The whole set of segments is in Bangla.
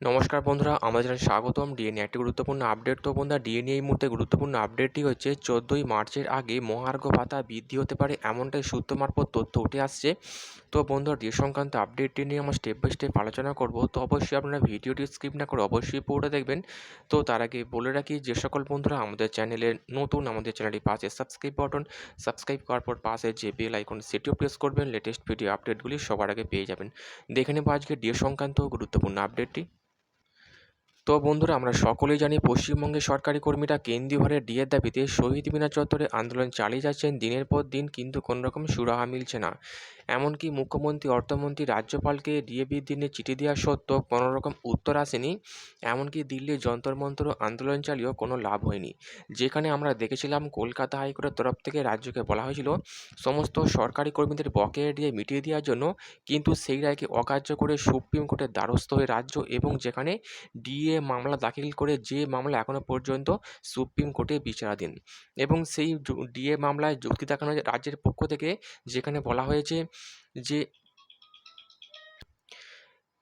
নমস্কার বন্ধুরা, আমাদের চ্যানেলে স্বাগতম। ডিএনএ একটি গুরুত্বপূর্ণ আপডেট তো বন্ধুরা ডিএনএ এই মুহূর্তে গুরুত্বপূর্ণ আপডেটটি হচ্ছে, চোদ্দোই মার্চের আগে মহার্ঘ ভাতা বৃদ্ধি হতে পারে এমনটাই সূত্র মারফত তথ্য উঠে আসছে। তো বন্ধুরা ডিএ সংক্রান্ত আপডেটটি নিয়ে আমরা স্টেপ বাই স্টেপ আলোচনা করব। তো অবশ্যই আপনারা ভিডিওটি স্কিপ না করে অবশ্যই পুরোটা দেখবেন। তো তার আগে বলে রাখি যে সকল বন্ধুরা, আমাদের চ্যানেলে নতুন, আমাদের চ্যানেলটি পাশে সাবস্ক্রাইব বাটন সাবস্ক্রাইব করার পর পাশে যে বেল আইকন সেটিও প্রেস করবেন। লেটেস্ট ভিডিও আপডেটগুলি সবার আগে পেয়ে যাবেন। দেখে নেব আজকে ডিএ সংক্রান্ত গুরুত্বপূর্ণ আপডেটটি তো বন্ধুরা, আমরা সকলেই জানি পশ্চিমবঙ্গের সরকারি কর্মীরা কেন্দ্রীয় ভারে ডিএর দাবিতে শহীদ মিনার চত্বরে আন্দোলন চালিয়ে যাচ্ছেন দিনের পর দিন, কিন্তু কোনোরকম সুরাহা মিলছে না। এমনকি মুখ্যমন্ত্রী, অর্থমন্ত্রী, রাজ্যপালকে ডিএ বৃদ্ধি চিঠি দেওয়া সত্ত্বেও কোনো রকম উত্তর আসেনি। এমনকি দিল্লির যন্তর মন্তর আন্দোলন চালিয়েও কোনো লাভ হয়নি। যেখানে আমরা দেখেছিলাম কলকাতা হাইকোর্টের তরফ থেকে রাজ্যকে বলা হয়েছিল, সমস্ত সরকারি কর্মীদের বকেয়া দিয়ে মিটিয়ে দেওয়ার জন্য, কিন্তু সেই রায়কে অকার্য করে সুপ্রিম কোর্টের দ্বারস্থ হয়ে রাজ্য এবং যেখানে ডিএ মামলা দাখিল করে যে মামলা এখনও পর্যন্ত সুপ্রিম কোর্টে বিচারাধীন। এবং সেই ডিএ মামলায় যুক্তি দেখানো রাজ্যের পক্ষ থেকে, যেখানে বলা হয়েছে যে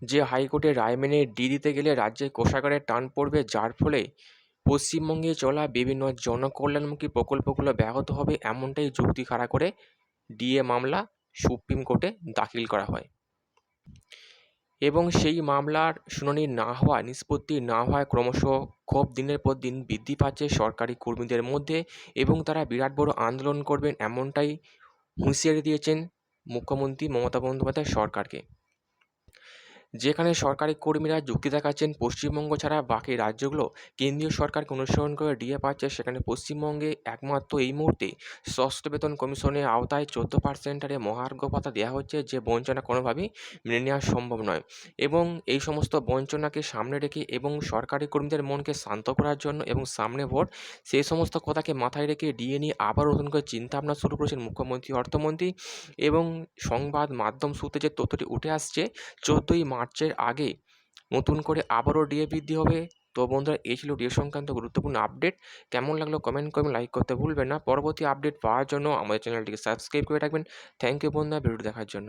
যে হাইকোর্টের রায় মেনে ডি দিতে গেলে রাজ্যের কোষাগারে টান পড়বে, যার ফলে পশ্চিমবঙ্গে চলা বিভিন্ন জনকল্যাণমুখী প্রকল্পগুলো ব্যাহত হবে এমনটাই যুক্তি খাড়া করে ডিএ মামলা সুপ্রিম কোর্টে দাখিল করা হয়। এবং সেই মামলার শুনানি না হওয়া, নিষ্পত্তি না হওয়ায় ক্রমশ ক্ষোভ দিনের পর দিন বৃদ্ধি পাচ্ছে সরকারি কর্মীদের মধ্যে এবং তারা বিরাট বড় আন্দোলন করবেন এমনটাই হুঁশিয়ারি দিয়েছেন মুখ্যমন্ত্রী মমতা বন্দ্যোপাধ্যায় সরকারকে। যেখানে সরকারি কর্মীরা যুক্তি দেখাচ্ছেন, পশ্চিমবঙ্গ ছাড়া বাকি রাজ্যগুলো কেন্দ্রীয় সরকারকে অনুসরণ করে ডিএ পাচ্ছে। সেখানে পশ্চিমবঙ্গে একমাত্র এই মুহূর্তে ষষ্ঠ বেতন কমিশনের আওতায় চোদ্দ পার্সেন্ট হারে মহার্ঘ ভাতা দেওয়া হচ্ছে, যে বঞ্চনা কোনোভাবেই মেনে নেওয়া সম্ভব নয়। এবং এই সমস্ত বঞ্চনাকে সামনে রেখে এবং সরকারি কর্মীদের মনকে শান্ত করার জন্য এবং সামনে ভোট, সেই সমস্ত কথাকে মাথায় রেখে ডিএ নিয়ে আবার নতুন করে চিন্তাভাবনা শুরু করেছেন মুখ্যমন্ত্রী অর্থমন্ত্রী। এবং সংবাদ মাধ্যম সূত্রে যে তথ্যটি উঠে আসছে, চোদ্দই চোদ্দোই মার্চের আগে নতুন করে আবারও ডিএ বৃদ্ধি হবে। তো বন্ধুরা, এই ছিল ডিএ সংক্রান্ত গুরুত্বপূর্ণ আপডেট কেমন লাগল কমেন্ট করবেন লাইক করতে ভুলবেন না। পরবর্তী আপডেট পাওয়ার জন্য আমাদের চ্যানেলটিকে সাবস্ক্রাইব করে রাখবেন। থ্যাংক ইউ বন্ধুরা ভিডিও দেখার জন্য।